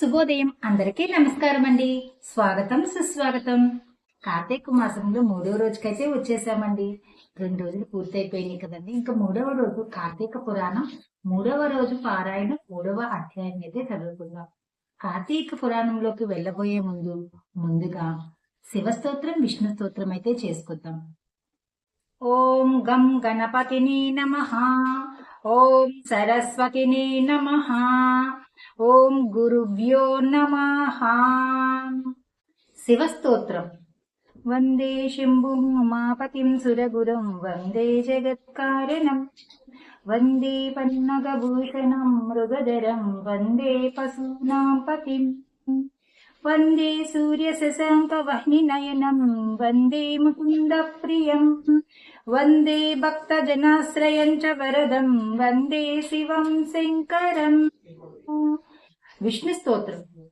శుభోదయం అందరికీ నమస్కారం అండి స్వాగతం సుస్వాగతం. కార్తీక మాసంలో మూడవ రోజుకైతే వచ్చేసామండి. రెండు రోజులు పూర్తయిపోయినాయి కదండి. ఇంకా మూడవ రోజు కార్తీక పురాణం మూడవ రోజు పారాయణ మూడవ అధ్యాయం అయితే చదువుకుందాం. కార్తీక పురాణంలోకి వెళ్ళబోయే ముందు ముందుగా శివస్తోత్రం విష్ణు స్తోత్రం అయితే చేసుకుందాం. ఓం గం గణపతిని నమ. ॐ सरस्वतिने नमः। ॐ गुरुव्यो नमः। शिवस्तोत्रम्। वन्दे शिम्भुमापतिं सुरगुरुम् वन्दे जगत्कारणम्। वन्दे पन्नगभूषणम् मृगधरम् वन्दे पशूनाम् पतिम्। वन्दे सूर्यशशाङ्कवह्निनयनम् वन्दे मुकुन्दप्रियम्। वन्दे भक्तजनाश्रयम् च वरदम् वन्दे शिवम् शङ्करम्। विष्णुस्तोत्रम्।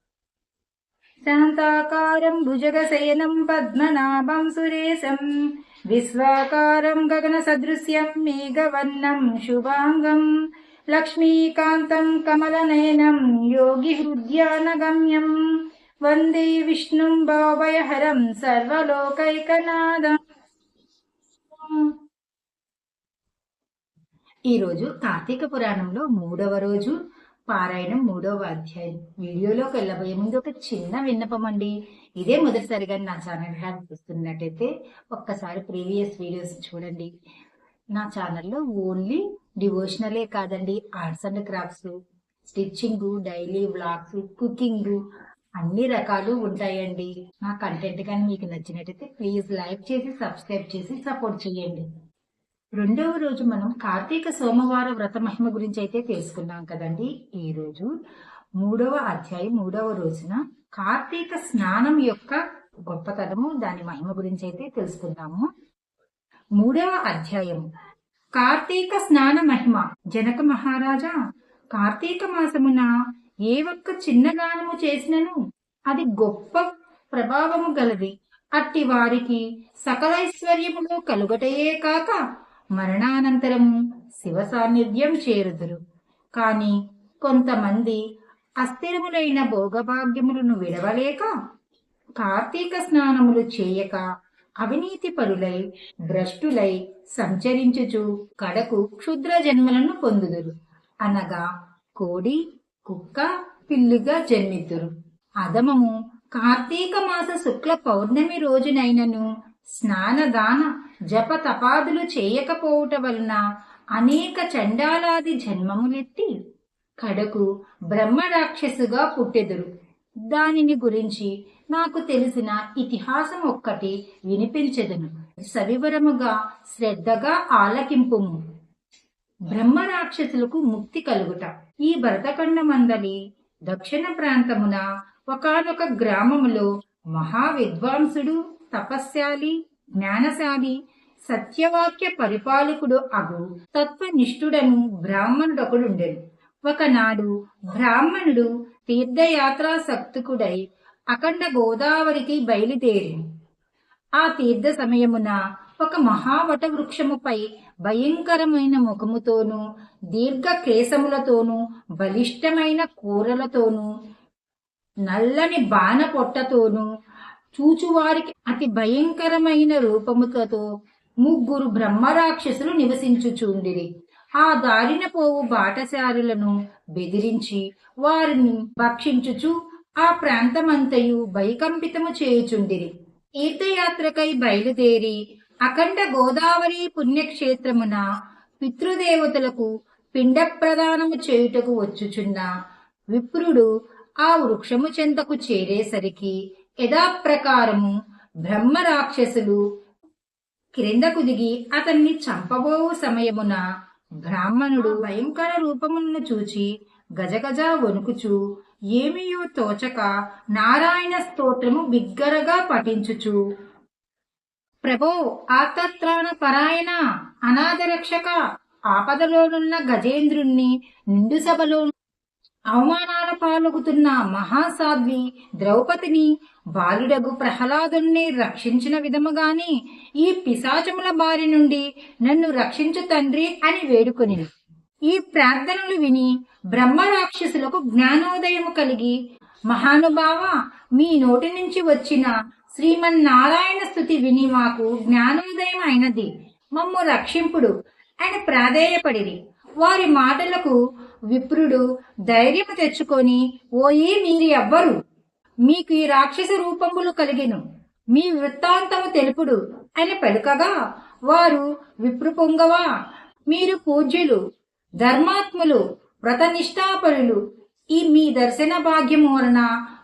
शान्ताकारम् भुजगशयनम् पद्मनाभम् सुरेशम्। विश्वाकारम् गगनसदृश्यम् मेघवर्णम् शुभाङ्गम्। लक्ष्मीकान्तम् कमलनयनम् योगिहृद्यानगम्यम्। वन्दे विष्णुम् भावयहरम् सर्वलोकैकनादम्। ఈరోజు కార్తీక పురాణంలో మూడవ రోజు పారాయణం మూడవ అధ్యాయం. వీడియోలోకి వెళ్ళబోయే ముందు ఒక చిన్న విన్నపం అండి. ఇదే మొదటిసారిగా నా ఛానల్ హ్యాక్ చూస్తున్నట్టయితే ఒక్కసారి ప్రీవియస్ వీడియోస్ చూడండి. నా ఛానల్లో ఓన్లీ డివోషనలే కాదండి arts and crafts stitching daily vlogs cooking అన్ని రకాలు ఉంటాయండి. నా కంటెంట్ కానీ మీకు నచ్చినట్టయితే ప్లీజ్ లైక్ చేసి సబ్స్క్రైబ్ చేసి సపోర్ట్ చేయండి. రెండవ రోజు మనం కార్తీక సోమవార వ్రత మహిమ గురించి అయితే తెలుసుకున్నాం కదండి. ఈ రోజు మూడవ అధ్యాయం మూడవ రోజున కార్తీక స్నానం యొక్క గొప్పతనము దాని మహిమ గురించి అయితే తెలుసుకుందాము. మూడవ అధ్యాయం. కార్తీక స్నాన మహిమ. జనక మహారాజా కార్తీక మాసమున ఏ ఒక్క చిన్న దానము చేసినను అది గొప్ప ప్రభావము గలది. అట్టి వారికి సకలైశ్వర్యములు కలుగటయే కాక మరణానంతరము శివ సాన్నిధ్యం చేరుదురు. కాని కొంతమంది అస్థిరములైన భోగభాగ్యములను విడవలేక కార్తీక స్నానములు చేయక అవినీతి పరులై భ్రష్టులై సంచరించుచు కడకు క్షుద్ర జన్మలను పొందుదురు. అనగా కోడి కుక్క పిల్లిగా జన్మిద్దురు అదమము కార్తీక మాస శుక్ల పౌర్ణమి రోజునైనను స్నానదాన జప తపాదులు చేయకపోవుట వలన అనేక చండాలాది జన్మములెత్తి కడకు బ్రహ్మ రాక్షసుగా పుట్టెదురు. దానిని గురించి నాకు తెలిసిన ఇతిహాసం ఒక్కటి వినిపించెదను. సవివరముగా శ్రద్ధగా ఆలకింపుము. బ్రహ్మ రాక్షసులకు ముక్తి కలుగుట. ఈ భరతఖండమందలి దక్షిణ ప్రాంతమున ఒకనొక గ్రామములో మహా విద్వాంసుడు తపస్శాలి జ్ఞానశాలి సత్యవాక్య పరిపాలకుడు అగు. తత్వనిష్ఠుడను బ్రాహ్మణుడొకడుండెను. ఒకనాడు బ్రాహ్మణుడు తీర్థయాత్రా సక్తుకుడై అఖండ గోదావరికి బయలుదేరి ఆ తీర్థ సమయమున ఒక మహావట వృక్షముపై భయంకరమైన ముఖముతోనూ దీర్ఘ కేశములతోనూ బలిష్టమైన కూరలతోనూ నల్లని బాణ పొట్టతోనూ చూచువారికి అతి భయంకరమైన రూపముతో ముగ్గురు బ్రహ్మరాక్షసులు నివసించుచుండిరి. ఆ దారిన పోవు బాటసారులను బెదిరించి వారిని భక్షించుచు ఆ ప్రాంతమంతయు భయకంపితము చేయుచుండిరి. తీర్థయాత్రకై బయలుదేరి అఖండ గోదావరి పుణ్యక్షేత్రమున పితృదేవతలకు పిండ ప్రదానము చేయుటకు వచ్చుచున్న విప్రుడు ఆ వృక్షము చెంతకు చేరేసరికి యథాప్రకారము బ్రహ్మ రాక్షసులు క్రిందకు దిగి అతన్ని చంపబోవు సమయమున బ్రాహ్మణుడు భయంకర రూపములను చూచి గజగజ వణుకుచు ఏమియో తోచక నారాయణ స్తోత్రము బిగ్గరగా పఠించుచు ప్రభో ఆతత్రాణ పరాయణ అనాథ రక్షక ఆపదలోనున్న గజేంద్రుణ్ణి నిండు సభలో అవమానాల పాల్గొతున్న మహాసాధ్వి ద్రౌపదిని బాలుడగు ప్రహ్లాదుని రక్షించిన విధముగాని ఈ పిశాచముల బారి నుండి నన్ను రక్షించు తండ్రి అని వేడుకొని ఈ ప్రార్థనలు విని బ్రహ్మ రాక్షసులకు జ్ఞానోదయము కలిగి మహానుభావ మీ నోటి నుంచి వచ్చిన శ్రీమన్నారాయణ స్థుతి విని మాకు జ్ఞానోదయం అయినది. మమ్ము రక్షింపుడు అని ప్రాధేయపడిరి. వారి మాటలకు విప్రుడు ధైర్యము తెచ్చుకొని ఓయి మీరు ఎవ్వరు? మీకు ఈ రాక్షస రూపములు కలిగిను. మీ వృత్తాంతము తెలుపుడు అని పలుకగా వారు విప్రుపొంగవా? మీరు పూజ్యులు ధర్మాత్ములు వ్రతనిష్టాపరులు ఈ మీ దర్శన భాగ్యము వలన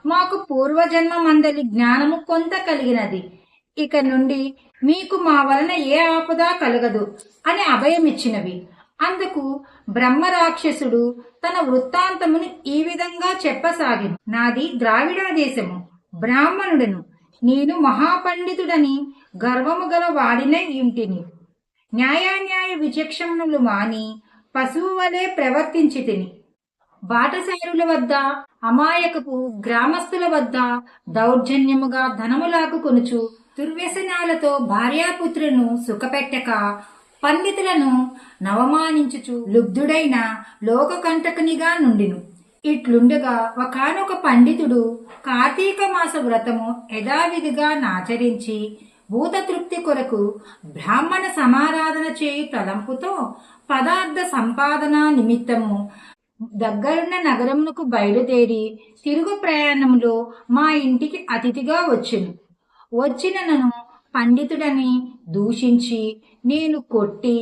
మాకు పూర్వజన్మ మందలి జ్ఞానము కొంత కలిగినది. ఇక నుండి మీకు మా వలన ఏ ఆపద కలగదు అని అభయమిచ్చినవి. అందుకు బ్రహ్మ రాక్షసుడు తన వృత్తాంతమును ఈ విధంగా చెప్పసాగి నాది ద్రావిడ దేశము. బ్రాహ్మణుడను. నేను మహాపండితుడని గర్వము గల వాడినే ఇంటిని న్యాయాన్యాయ విచక్షణలు మాని పశువు వలె ప్రవర్తించి తిని బాటసారుల వద్ద అమాయకపు గ్రామస్తుల వద్ద దౌర్జన్యముగా ధనములాకు కొనుచు దుర్వ్యసనాలతో భార్యాపుత్రులను సుఖపెట్టక పండితులను నవమానించుచు లుబ్ధుడైన లోకకంటకునిగా నుండిను. ఇట్లుండగా ఒకనొక పండితుడు కార్తీక మాస వ్రతము యథావిధిగా నాచరించి భూతతృప్తి కొరకు బ్రాహ్మణ సమారాధన చేయు తలంపుతో పదార్థ సంపాదన నిమిత్తము దగ్గరున్న నగరమునకు బయలుదేరి తిరుగు ప్రయాణంలో మా ఇంటికి అతిథిగా వచ్చెను. వచ్చిన నన్ను పండితుడని దూషించి నేను కొట్టి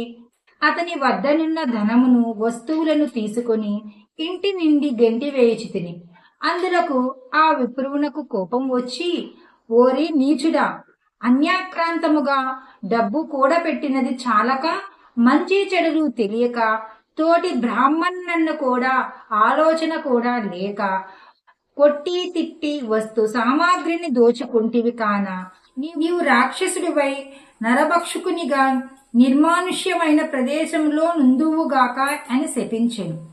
అతని వద్దనున్న ధనమును వస్తువులను తీసుకొని ఇంటి నుండి గెంటి వేయిచి తిని. అందులకు ఆ విప్రువునకు కోపం వచ్చి ఓరి నీచుడా అన్యాక్రాంతముగా డబ్బు కూడబెట్టినది చాలక మంచి చెడులు తెలియక తోటి బ్రాహ్మణులను కూడా ఆలోచన కూడా లేక కొట్టి తిట్టి వస్తు సామాగ్రిని దోచుకుంటివి కాన నీవు రాక్షసుడివై నరభక్షకునిగా నిర్మానుష్యమైన ప్రదేశంలో నుందువుగాక అని శపించెను.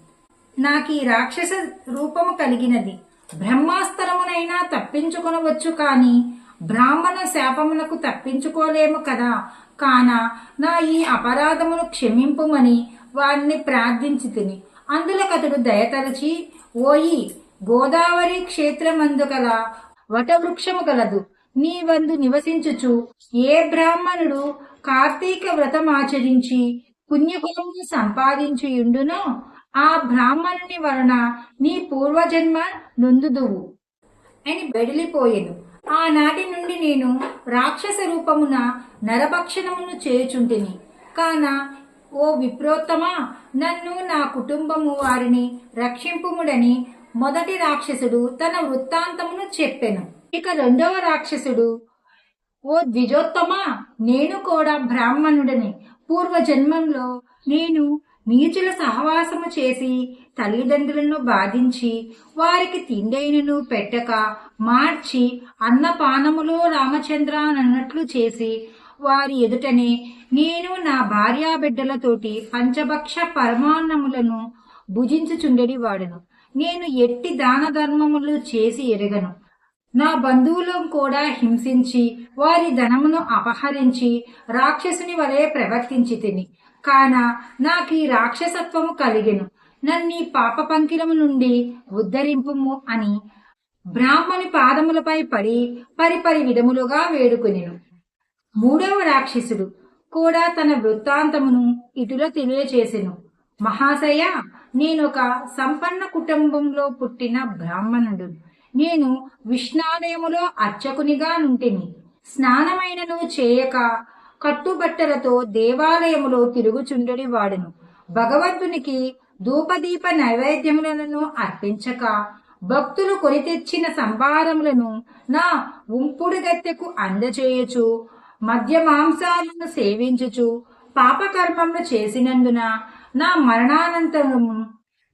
నాకు ఈ రాక్షస రూపము కలిగినది. బ్రహ్మాస్త్రమునైనా తప్పించుకొనవచ్చు కాని బ్రాహ్మణ శాపమునకు తప్పించుకోలేము కదా. కాన నా ఈ అపరాధమును క్షమింపుమని వారిని ప్రార్థించి తిని. అందులకతడు దయతలచి ఓయి గోదావరి క్షేత్రమందు గల వటవృక్షము కలదు నీ వందు నివసించుచు. ఏ బ్రాహ్మణుడు కార్తీక వ్రతమాచరించి పుణ్యఫలమును సంపాదించియుండునో ఆ బ్రాహ్మణుని వలన నీ పూర్వజన్మ నొందుదువు. అని బెడిలిపోయెను. ఆనాటి నుండి నేను రాక్షస రూపమున నరభక్షణమును చేయుచుంటిని. కాన ఓ విప్రోత్తమా నన్ను నా కుటుంబము వారిని రక్షింపుముడని మొదటి రాక్షసుడు తన వృత్తాంతమును చెప్పెను. ఇక రెండవ రాక్షసుడు ఓ ద్విజోత్తమా నేను కూడా బ్రాహ్మణుడని. పూర్వజన్మంలో నేను నీచుల సహవాసము చేసి తల్లిదండ్రులను బాధించి వారికి తిండైనను పెట్టక మార్చి అన్నపానములో రామచంద్ర అన్నట్లు చేసి వారి ఎదుటనే నేను నా భార్యా బిడ్డలతోటి పంచభక్ష పరమాన్నములను భుజించుచుండెడి వాడను. నేను ఎట్టి దాన ధర్మములు చేసి ఎరగను. నా బంధువులను కూడా హింసించి వారి ధనమును అపహరించి రాక్షసుని వలె ప్రవర్తించి తిని కాన నాకు ఈ రాక్షసత్వము కలిగెను. నన్ను పాప పంకిలము నుండి ఉద్ధరింపుము అని బ్రాహ్మణి పాదములపై పడి పరిపరి విధములుగా వేడుకొనెను. మూడవ రాక్షసుడు కూడా తన వృత్తాంతమును ఇటులో తెలియచేసెను. మహాశయ నేనొక సంపన్న కుటుంబంలో పుట్టిన బ్రాహ్మణుడు. నేను విష్ణాలయములో అర్చకునిగా నుంటిని. స్నానమైనను చేయక కట్టుబట్టలతో దేవాలయములో తిరుగుచుండడి వాడును. భగవంతునికి ధూపదీప నైవేద్యములను అర్పించక భక్తులు కొని తెచ్చిన సంభారములను నా ఉంపుడుగత్తెకు అందచేయచు మద్య మాంసాలను సేవించుచు పాపకర్మములు చేసినందున నా మరణానంతరము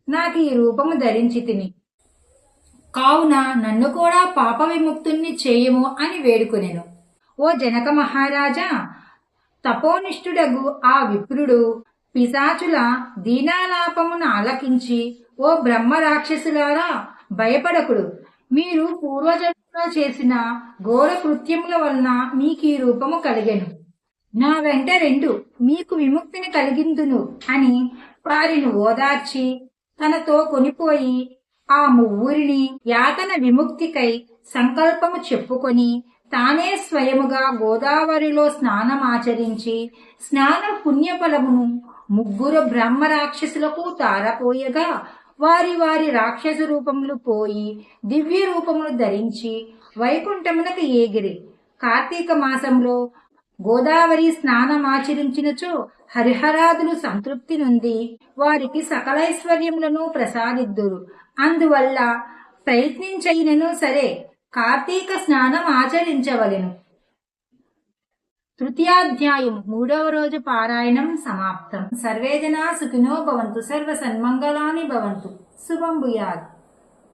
నాకు ఈ రూపము ధరించి తిని కావున నన్ను కూడా పాప విముక్తుణ్ణి చేయము అని వేడుకొనెను. ఓ జనక మహారాజా తపోనిష్ఠుడగు ఆ విప్రుడు పిశాచుల దీనాలాపమును ఆలకించి ఓ బ్రహ్మ రాక్షసులారా భయపడకుడు. మీరు పూర్వజ చేసిన ఘోర కృత్యముల వలన మీకు ఈ రూపము కలిగెను. నా వెంట రెండు మీకు విముక్తిని కలిగిందును అని వారిని ఓదార్చి తనతో కొనిపోయి ఆ ముగ్గురిని యాతన విముక్తికై సంకల్పము చెప్పుకొని తానే స్వయముగా గోదావరిలో స్నానమాచరించి స్నాన పుణ్యఫలమును ముగ్గురు బ్రహ్మ రాక్షసులకు తారపోయగా వారి వారి రాక్షస రూపములు పోయి దివ్య రూపములు ధరించి వైకుంఠమునకు ఏగిరి. కార్తీక మాసంలో గోదావరి స్నానమాచరించినచో హరిహరాదులు సంతృప్తి నుండి వారికి సకలైశ్వర్యములను ప్రసాదిద్దురు. అందువల్ల ప్రయత్నించైనను సరే కార్తీక స్నానం ఆచరించవలెను. తృతీయాధ్యాయం మూడవ రోజు పారాయణం సమాప్తం. సర్వేజనా సుఖినో భవంతు సర్వ సన్మంగళాని భవంతు. శుభం భూయాత్.